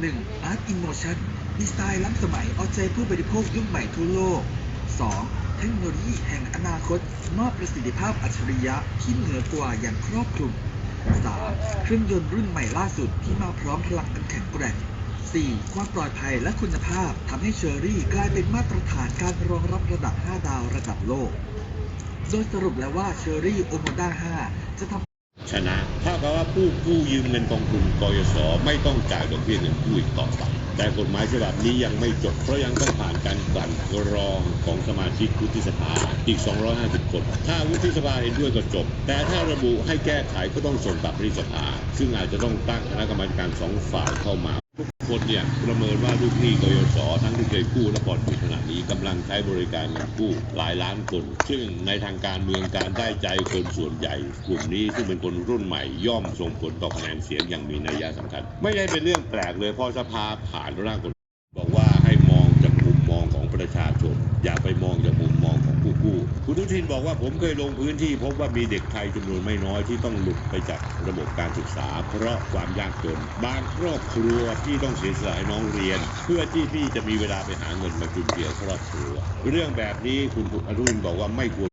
1. Art in Motion ดีไซน์ล้ำสมัยเอาใจผู้บริโภคยุคใหม่ทั่วโลก 2. เทคโนโลยีแห่งอนาคตมอบประสิทธิภาพอัจฉริยะที่เหนือกว่าอย่างครอบคลุม 3. เครื่องยนต์รุ่นใหม่ล่าสุดที่มาพร้อมพลังอันแข็งแกร่ง 4. ความปลอดภัยและคุณภาพทำให้เชอรี่กลายเป็นมาตรฐานการรองรับระดับ 5 ดาวระดับโลก โดยสรุปแล้วว่าเชอรี่โอมด้า5จะทำ ชนะเท่ากับว่าผู้กู้ยืมเงินกองทุนกยศไม่ต้องจ่ายดอกเบี้ยเงินกู้อีกต่อไป แต่กฎหมายฉบับนี้ยังไม่จบ เพราะยังต้องผ่านการกลั่นกรองของสมาชิกวุฒิสภาอีก 250 คน ถ้าวุฒิสภาเห็นด้วยก็จบ แต่ถ้าระบุให้แก้ไขก็ต้องส่งกลับไปที่สภา ซึ่งอาจจะต้องตั้งคณะกรรมการสองฝ่ายเข้ามา ทุกคนเนี่ยประเมินว่าลูกหนี้กยศทั้งที่เคยกู้และผ่อนอยู่ขณะนี้กำลังใช้บริการเงินกู้หลายล้านคน ซึ่งในทางการเมืองการได้ใจคนส่วนใหญ่กลุ่มนี้ซึ่งเป็นคนรุ่นใหม่ย่อมส่งผลต่อคะแนนเสียงอย่างมีนัยยะสำคัญ ไม่ได้เป็นเรื่องแปลกเลยเพราะสภาผ่านร่างกฎบอกว่าให้มองจากมุมมองของประชาชน อย่าไปมองจาก คุณอนุทินบอกว่าผมเคยลงพื้นที่พบว่ามีเด็กไทยจำนวนไม่น้อยที่ต้องหลุดไปจากระบบการศึกษา เพราะความยากจน บางครอบครัวที่ต้องเสียสละน้องเรียน เพื่อที่พี่จะมีเวลาไปหาเงินมาจุนเจือครอบครัว เรื่องแบบนี้คุณอนุทินบอกว่าไม่ควร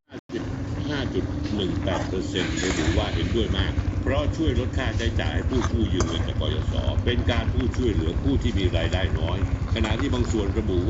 5.18%ระบุว่าเห็นด้วยมาก เพราะช่วยลดค่าใช้จ่ายให้ผู้กู้ยืมเงินจากกยศเป็นการผู้ช่วยเหลือผู้ที่มีรายได้น้อย ขณะที่บางส่วนระบุว่า